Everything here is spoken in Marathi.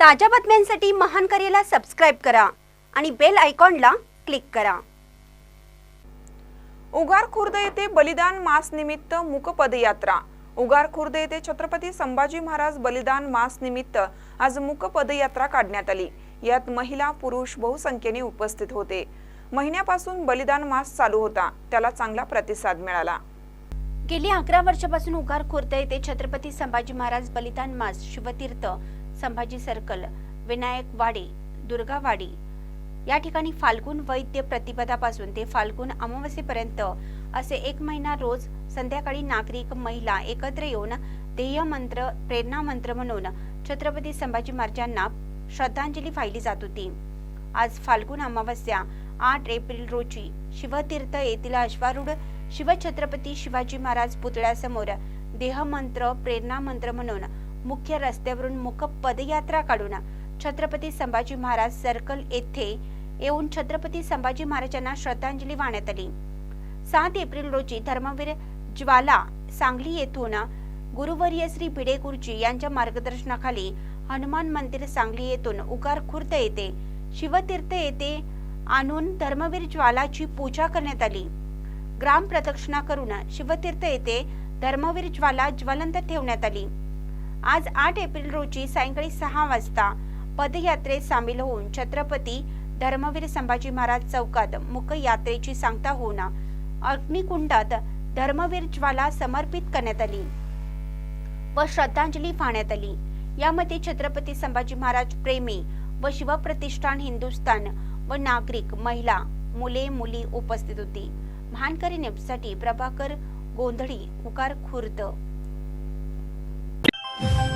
ताज्या बातम्यांसाठी महान करेला सबस्क्राईब करा आणि बेल आयकॉनला क्लिक करा. उगार खुर्द येथे बलिदान मास निमित्त मूक पदयात्रा उगार खुर्द येथे छत्रपती संभाजी महाराज बलिदान मास निमित्त आज मूक पदयात्रा काढण्यात आली. यात महिला पुरुष बहुसंख्येने उपस्थित होते. महिन्यापासून बलिदान मास चालू होता. त्याला चांगला प्रतिसाद मिळाला. गेली अकरा वर्षापासून उगार खुर्द येथे छत्रपती संभाजी महाराज बलिदान मास शिवतीर्थ संभाजी सर्कल विनायक वाडी दुर्गावाडी या ठिकाणी फाल्गुन वैद्य प्रतिपदापासून ते फाल्गुन अमावस्येपर्यंत असे एक महिना रोज संध्याकाळी नागरिक महिला एकत्र येऊन ध्येय मंत्र प्रेरणा मंत्र म्हणून छत्रपती संभाजी महाराजांना श्रद्धांजली वाहिली जात होती. आज फाल्गुन अमावस्या आठ एप्रिल रोजी शिवतीर्थ येथील अश्वारूढ शिवछत्रपती शिवाजी महाराज पुतळ्यासमोर देहमंत्र प्रेरणा मंत्र म्हणून मुख्य रस्त्यावरून मुख पदयात्रा काढून छत्रपती संभाजी महाराज सर्कल येथे येऊन छत्रपती संभाजी महाराजांना श्रद्धांजली वाहण्यात आली. सात एप्रिल रोजी धर्मवीर ज्वाला सांगली येथून गुरुवर्य श्री भिडे गुरुजी यांच्या मार्गदर्शनाखाली हनुमान मंदिर सांगली येथून उगार खुर्द येथे शिवतीर्थ येथे आणून धर्मवीर ज्वालाची पूजा करण्यात आली. ग्राम प्रदक्षिणा करून शिवतीर्थ येथे धर्मवीर ज्वाला ज्वलंत ठेवण्यात आली. आज आठ एप्रिल रोजी सायंकाळी सहा वाजता पदयात्रेत सामील होऊन छत्रपती धर्मवीर संभाजी महाराज चौकात मुख यात्रेची सांगता होऊन अग्निकुंडात धर्मवीर ज्वाला समर्पित करण्यात आली व श्रद्धांजली वाहण्यात आली. यामध्ये छत्रपती संभाजी महाराज प्रेमी व शिवप्रतिष्ठान हिंदुस्थान व नागरिक महिला मुले मुली उपस्थित होती. महानकरी नेपसाठी प्रभाकर गोंधळी उकार खुर्द. you